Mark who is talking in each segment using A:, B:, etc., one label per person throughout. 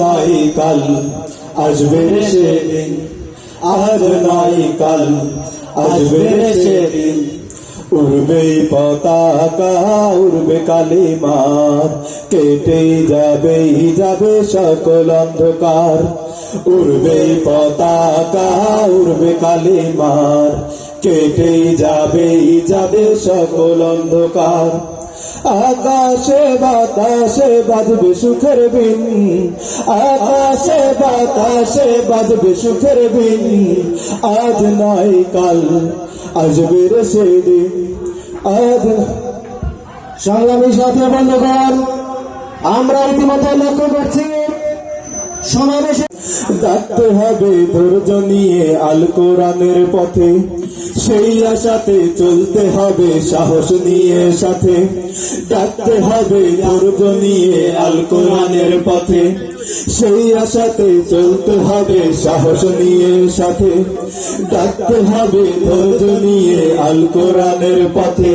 A: নাই কাল আসবে রে সেদিন, আজ নাই কাল আসবে রে সেদিন। উড়বে পতাকা, উড়বে কালিমার কেটে যাবে যাবে সকল অন্ধকার। উড়বে পতাকা, উড়বে কালিমার, কেটে যাবে যাবে সকল অন্ধকার। আকাশে বাতাসে বাজবে সুখের বিন আকাশে বাতাসে বাজবে সুখের বিন আজ নয় কাল আসবে রে সেদিন আজ
B: সংগ্রামী সাথী বন্ধুগণ, আমরা ইতিমধ্যে লক্ষ্য করছি, সমাবেশে
A: ডাকতে হবে ধৈর্য আল কোরআনের পথে। সেই আশাতে চলতে হবে, সাহস নিয়ে সাথে। ডাকতে হবে ধৈর্য নিয়ে আল কোরআনের পথে। সেই আশাতে চলতে হবে, সাহস নিয়ে সাথে। ডাকতে হবে ধৈর্য আল কোরআনের পথে।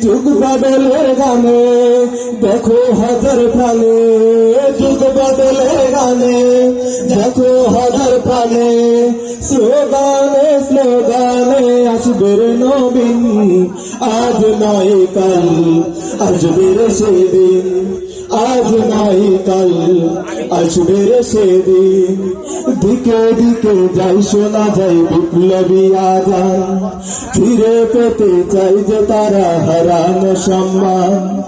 A: যুগ বাদলের গানে, দেখো হাজার প্রাণে যুগ বাদলের গানে, দেখো হাজার প্রাণে, স্লোগানে স্লোগানে আসবে নবীন, আজ নয় কাল আসবে সেদিন, আজ নয় কাল, আসবে সেদিন। দিকে দিকে যাই, শোনা যায় বিপ্লবী আজান। ফিরে পেতে চাই যে তারা হারানো সম্মান।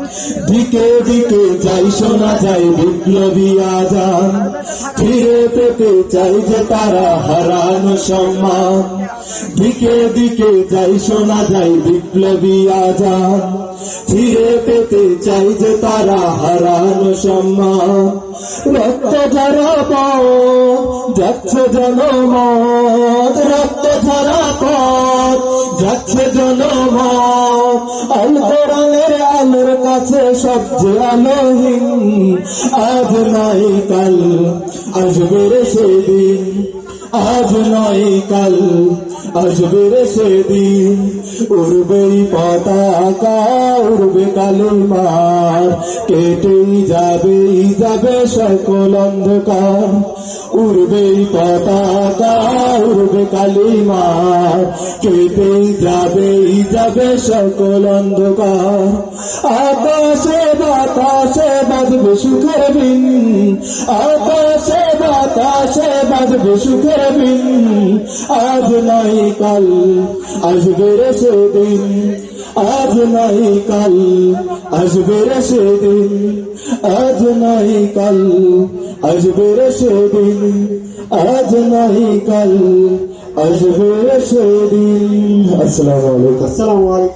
A: দিকে দিকে যাই, শোনা যায় বিপ্লবী আজান। ফিরে পেতে চাই যে তারা হারানো সম্মান। দিকে দিকে যাই, শোনা যায় বিপ্লবী আজান। ফিরে পেতে চাই যে তারা হারানো সম্মান রক্ত ধারা পথ, যাচ্ছে জনমত। রক্ত ধারা পথ, যাচ্ছে জনমত। কোরআনের আলোর কাছে সবচেয়ে আলোহীন। আজ নাই কাল, আসবে সেদিন আজ নয় কাল আসবে রে সেদিন। উড়বেই পতাকা, উড়বে কালিমার কেটেই যাবেই যাবে সকল অন্ধকার। উড়বেই পতাকা, উড়বে কালিমার কেটেই যাবেই যাবে সকল অন্ধকার। আকাশে বাতাসে বাজবে সুখের বিন আকাশে বাতাসে বাজবে সুখের বিন। আজ নাই কাল, আসবে রে সেদিন। আজ নাই কাল, আসবে রে সেদিন। আজ নাই কাল, আসবে রে সেদিন। আজ নাই কাল, আসবে রে সেদিন। আসসালামু আলাইকুম।
B: আসসালামু আলাইকুম।